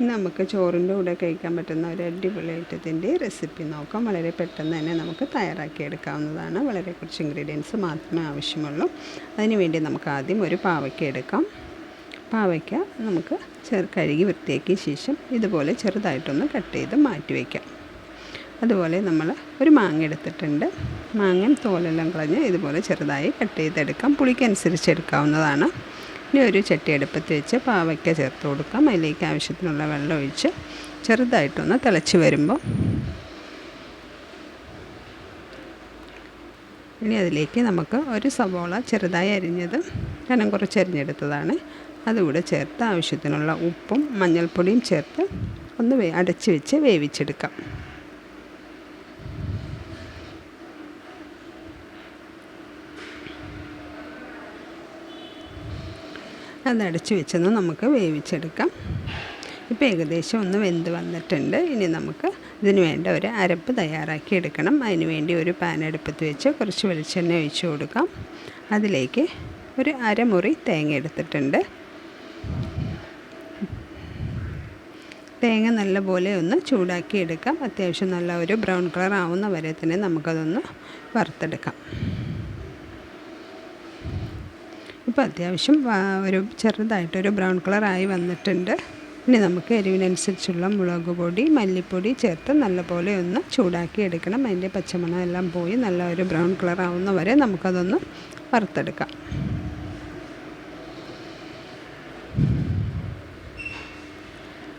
നമുക്ക് ചോറിന്റെ കൂടെ കഴിക്കാൻ പറ്റുന്ന ഒരു അടിപൊളി ഐറ്റത്തിന്റെ റെസിപ്പി നോക്കാം. വളരെ പെട്ടെന്ന് തന്നെ നമുക്ക് തയ്യാറാക്കി എടുക്കാവുന്നതാണ് വളരെ കുറച്ച് ഇൻഗ്രീഡിയൻസ് മാത്രമേ ആവശ്യമുള്ളൂ. അതിനുവേണ്ടി നമുക്ക് ആദ്യം ഒരു പാവയ്ക്ക എടുക്കാം. പാവയ്ക്ക നമുക്ക് ചെറു കഴുകി വൃത്തിയാക്കിയ ശേഷം ഇതുപോലെ ചെറുതായിട്ടൊന്ന് കട്ട് ചെയ്ത് മാറ്റി വയ്ക്കാം. അതുപോലെ നമ്മൾ ഒരു മാങ്ങ എടുത്തിട്ടുണ്ട്. മാങ്ങയും തോലെല്ലാം കളഞ്ഞ് ഇതുപോലെ ചെറുതായി കട്ട് ചെയ്തെടുക്കാം. പുളിക്കനുസരിച്ച് എടുക്കാവുന്നതാണ്. ഇനി ഒരു ചട്ടി അടുപ്പത്ത് വെച്ച് പാവയ്ക്ക ചേർത്ത് കൊടുക്കാം. അതിലേക്ക് ആവശ്യത്തിനുള്ള വെള്ളം ഒഴിച്ച് ചെറുതായിട്ടൊന്ന് തിളച്ച് വരുമ്പോൾ ഇനി അതിലേക്ക് നമുക്ക് ഒരു സവോള ചെറുതായി അരിഞ്ഞത് കനം കുറച്ച് അരിഞ്ഞെടുത്തതാണ്. അതുകൂടെ ചേർത്ത് ആവശ്യത്തിനുള്ള ഉപ്പും മഞ്ഞൾപ്പൊടിയും ചേർത്ത് ഒന്ന് അടച്ച് വെച്ച് വേവിച്ചെടുക്കാം. അത് അടച്ച് വെച്ചൊന്ന് നമുക്ക് വേവിച്ചെടുക്കാം. ഇപ്പോൾ ഏകദേശം ഒന്ന് വെന്ത് വന്നിട്ടുണ്ട്. ഇനി നമുക്ക് ഇതിന് വേണ്ട ഒരു അരപ്പ് തയ്യാറാക്കി എടുക്കണം. അതിന് വേണ്ടി ഒരു പാൻ അടുപ്പത്ത് വെച്ച് കുറച്ച് വെളിച്ചെണ്ണ ഒഴിച്ചു കൊടുക്കാം. അതിലേക്ക് ഒരു അരമുറി തേങ്ങ എടുത്തിട്ടുണ്ട്. തേങ്ങ നല്ലപോലെ ഒന്ന് ചൂടാക്കി എടുക്കാം. അത്യാവശ്യം നല്ല ഒരു ബ്രൗൺ കളർ ആവുന്ന വരെ തന്നെ നമുക്കതൊന്ന് വറുത്തെടുക്കാം. ഇപ്പോൾ അത്യാവശ്യം ഒരു ചെറുതായിട്ടൊരു ബ്രൗൺ കളറായി വന്നിട്ടുണ്ട്. ഇനി നമുക്ക് എരിവിനനുസരിച്ചുള്ള മുളക് പൊടി മല്ലിപ്പൊടി ചേർത്ത് നല്ലപോലെ ഒന്ന് ചൂടാക്കി എടുക്കണം. അതിന്റെ പച്ചമണം എല്ലാം പോയി നല്ല ഒരു ബ്രൗൺ കളർ ആവുന്ന വരെ നമുക്കതൊന്ന് വറുത്തെടുക്കാം.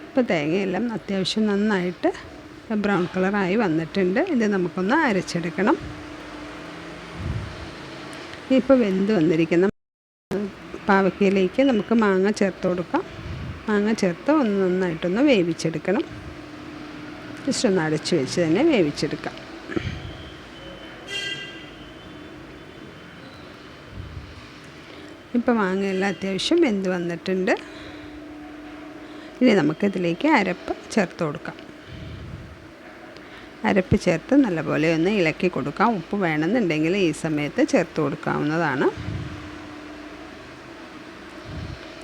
ഇപ്പോൾ തേങ്ങയെല്ലാം അത്യാവശ്യം നന്നായിട്ട് ബ്രൗൺ കളറായി വന്നിട്ടുണ്ട്. ഇത് നമുക്കൊന്ന് അരച്ചെടുക്കണം. ഇപ്പോൾ വെന്ത് വന്നിരിക്കുന്ന പാവക്കയിലേക്ക് നമുക്ക് മാങ്ങ ചേർത്ത് കൊടുക്കാം. മാങ്ങ ചേർത്ത് ഒന്ന് നന്നായിട്ടൊന്ന് വേവിച്ചെടുക്കണം. ജസ്റ്റ് ഒന്ന് അടച്ചു വെച്ച് തന്നെ വേവിച്ചെടുക്കാം. ഇപ്പോൾ മാങ്ങയെല്ലാം അത്യാവശ്യം വെന്ത് വന്നിട്ടുണ്ട്. ഇനി നമുക്കിതിലേക്ക് അരപ്പ് ചേർത്ത് കൊടുക്കാം. അരപ്പ് ചേർത്ത് നല്ലപോലെ ഒന്ന് ഇളക്കി കൊടുക്കാം. ഉപ്പ് വേണമെന്നുണ്ടെങ്കിൽ ഈ സമയത്ത് ചേർത്ത് കൊടുക്കാവുന്നതാണ്.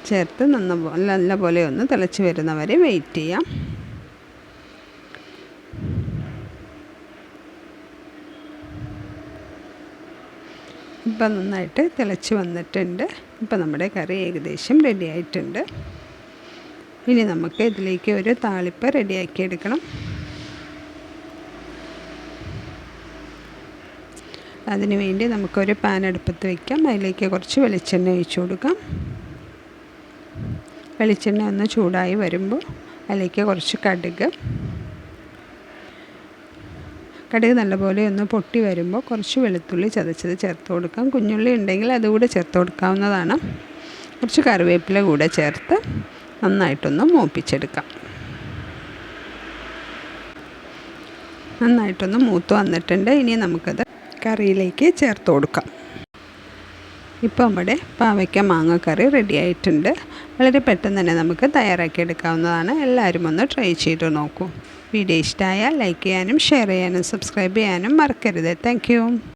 ചേർത്ത് നന്ന നല്ല പോലെ ഒന്ന് തിളച്ച് വരുന്നവരെ വെയിറ്റ് ചെയ്യാം. ഇപ്പം നന്നായിട്ട് തിളച്ച് വന്നിട്ടുണ്ട്. ഇപ്പം നമ്മുടെ കറി ഏകദേശം റെഡി ആയിട്ടുണ്ട്. ഇനി നമുക്ക് ഇതിലേക്ക് ഒരു താളിപ്പ് റെഡിയാക്കി എടുക്കണം. അതിനുവേണ്ടി നമുക്കൊരു പാൻ അടുപ്പത്ത് വയ്ക്കാം അതിലേക്ക് കുറച്ച് വെളിച്ചെണ്ണ ഒഴിച്ചു കൊടുക്കാം. വെളിച്ചെണ്ണ ഒന്ന് ചൂടായി വരുമ്പോൾ അതിലേക്ക് കുറച്ച് കടുക്. കടുക് നല്ലപോലെ ഒന്ന് പൊട്ടി വരുമ്പോൾ കുറച്ച് വെളുത്തുള്ളി ചതച്ചത് ചേർത്ത് കൊടുക്കാം. കുഞ്ഞുള്ളി ഉണ്ടെങ്കിൽ അതുകൂടെ ചേർത്ത് കൊടുക്കാവുന്നതാണ്. കുറച്ച് കറിവേപ്പില കൂടെ ചേർത്ത് നന്നായിട്ടൊന്ന് മൂപ്പിച്ചെടുക്കാം. നന്നായിട്ടൊന്ന് മൂത്ത് വന്നിട്ടുണ്ട്. ഇനി നമുക്കത് കറിയിലേക്ക് ചേർത്ത് കൊടുക്കാം. ഇപ്പോൾ നമ്മുടെ പാവയ്ക്ക മാങ്ങ കറി റെഡി ആയിട്ടുണ്ട്. വളരെ പെട്ടെന്ന് തന്നെ നമുക്ക് തയ്യാറാക്കി എടുക്കാവുന്നതാണ്. എല്ലാവരും ഒന്ന് ട്രൈ ചെയ്ത് നോക്കൂ. വീഡിയോ ഇഷ്ടമായാൽ ലൈക്ക് ചെയ്യാനും ഷെയർ ചെയ്യാനും സബ്സ്ക്രൈബ് ചെയ്യാനും മറക്കരുത്. താങ്ക്